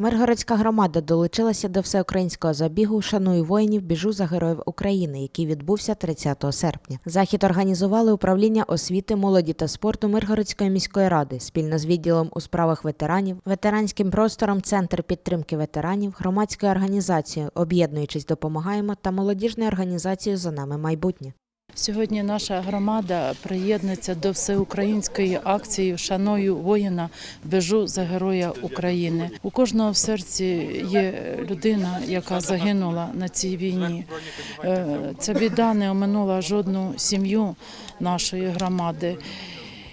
Миргородська громада долучилася до всеукраїнського забігу Шаную воїнів біжу за героїв України, який відбувся 30 серпня. Захід організували управління освіти, молоді та спорту Миргородської міської ради спільно з відділом у справах ветеранів, ветеранським простором Центр підтримки ветеранів, громадською організацією Об'єднуючись, допомагаємо та молодіжною організацією за нами майбутнє. Сьогодні наша громада приєднується до всеукраїнської акції Шаною воїна бежу за героя України. У кожного в серці є людина, яка загинула на цій війні. Е, Ця біда не оминула жодну сім'ю нашої громади.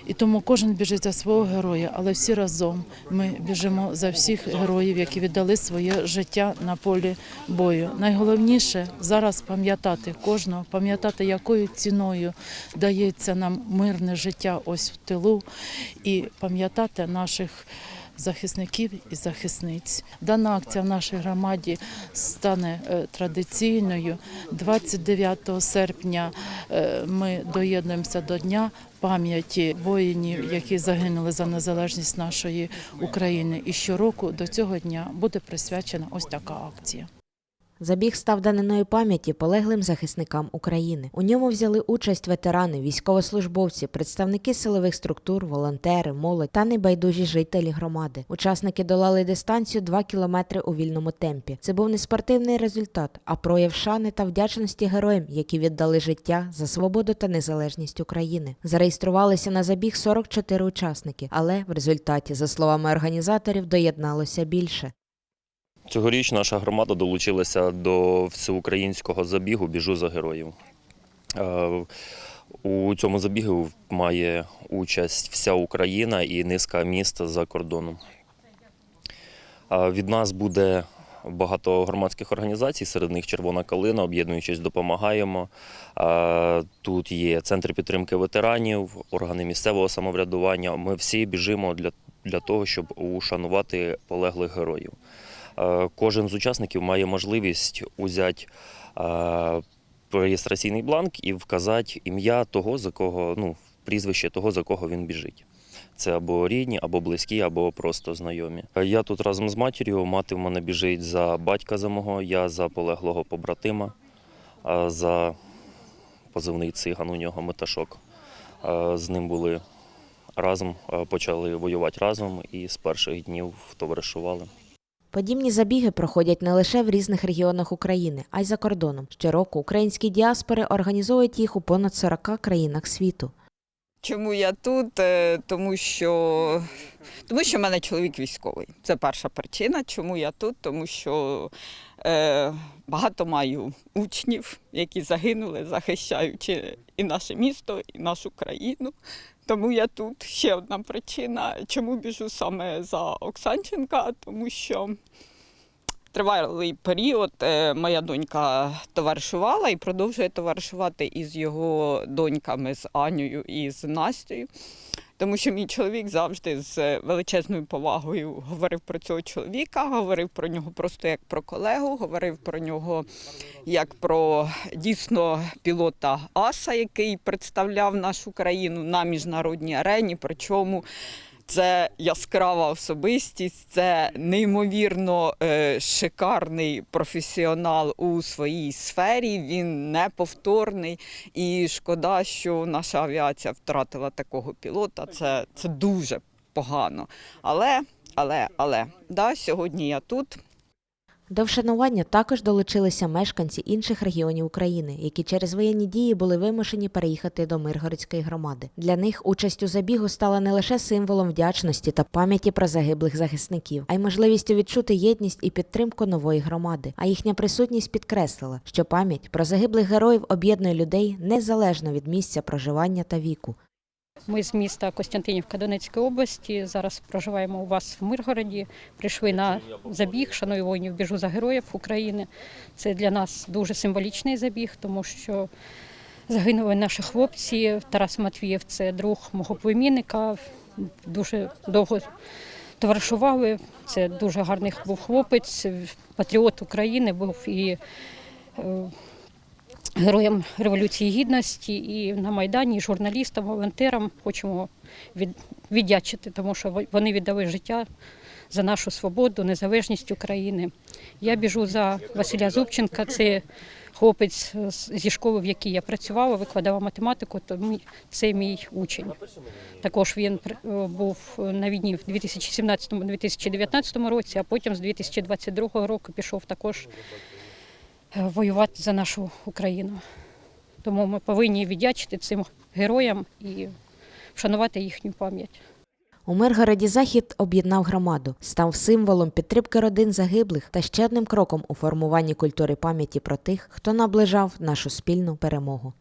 І тому кожен біжить за свого героя, але всі разом ми біжимо за всіх героїв, які віддали своє життя на полі бою. Найголовніше зараз пам'ятати кожного, пам'ятати, якою ціною дається нам мирне життя ось в тилу, і пам'ятати наших. Захисників і захисниць дана акція в нашій громаді стане е, традиційною. 29 серпня е, ми доєднуємося до дня пам'яті воїнів, які загинули за незалежність нашої України. І щороку до цього дня буде присвячена ось така акція. Забіг став даниною пам'яті полеглим захисникам України. У ньому взяли участь ветерани, військовослужбовці, представники силових структур, волонтери, молодь та небайдужі жителі громади. Учасники долали дистанцію 2 кілометри у вільному темпі. Це був не спортивний результат, а прояв шани та вдячності героям, які віддали життя за свободу та незалежність України. Зареєструвалися на забіг 44 учасники, але в результаті, за словами організаторів, доєдналося більше. Цьогоріч наша громада долучилася до всеукраїнського забігу Біжу за героїв. Е, У цьому забігу має участь вся Україна і низка міст за кордоном. Е, Від нас буде багато громадських організацій, серед них Червона калина, об'єднуючись, допомагаємо. Е, Тут є центр підтримки ветеранів, органи місцевого самоврядування. Ми всі біжимо для, для того, щоб ушанувати полеглих героїв. Е, Кожен з учасників має можливість узяти е, реєстраційний бланк і вказати ім'я того, за кого, ну, прізвище того, за кого він біжить. Це або рідні, або близькі, або просто знайомі. Е, Я тут разом з матір'ю. Мати в мене біжить за батька за мого, я за полеглого побратима, за позивний циган у нього меташок. З ним були разом, почали воювати разом і з перших днів товаришували. Подібні забіги проходять не лише в різних регіонах України, а й за кордоном. Щороку українські діаспори організовують їх у понад 40 країнах світу. Чому я тут? Е, Тому що, тому що в мене чоловік військовий. Це перша причина, чому я тут, тому що е, багато маю учнів, які загинули, захищаючи і наше місто, і нашу країну. Тому я тут. Ще одна причина, чому біжу саме за Оксанченка, тому що тривалий період е, моя донька товаришувала і продовжує товаришувати із його доньками, з Анею і з Настею. Тому що мій чоловік завжди з величезною повагою говорив про цього чоловіка, говорив про нього просто як про колегу, говорив про нього як про дійсно пілота Аса, який представляв нашу країну на міжнародній арені. Причому це яскрава особистість, це неймовірно е, шикарний професіонал у своїй сфері. Він неповторний. І шкода, що наша авіація втратила такого пілота. Це, це дуже погано. Але, але, але, да, сьогодні я тут. До вшанування також долучилися мешканці інших регіонів України, які через воєнні дії були вимушені переїхати до Миргородської громади. Для них участь у забігу стала не лише символом вдячності та пам'яті про загиблих захисників, а й можливістю відчути єдність і підтримку нової громади. А їхня присутність підкреслила, що пам'ять про загиблих героїв об'єднує людей незалежно від місця проживання та віку. Ми з міста Костянтинівка Донецької області. Зараз проживаємо у вас в Миргороді. Прийшли на забіг Шаную воїнів біжу за героїв України. Це для нас дуже символічний забіг, тому що загинули наші хлопці. Тарас Матвієв це друг мого племінника. Дуже довго товаришували. Це дуже гарний був хлопець, патріот України був і. Героям Революції Гідності і на Майдані, і журналістам, волонтерам хочемо від, віддячити, тому що вони віддали життя за нашу свободу, незалежність України. Я біжу за Василя Зубченка. Це хлопець зі школи, в якій я працювала, викладала математику, то це мій учень. Також він е, був на війні в 2017-2019 році, а потім з 2022 року пішов також воювати за нашу Україну. Тому ми повинні віддячити цим героям і вшанувати їхню пам'ять. У Миргороді Захід об'єднав громаду, став символом підтримки родин загиблих та ще одним кроком у формуванні культури пам'яті про тих, хто наближав нашу спільну перемогу.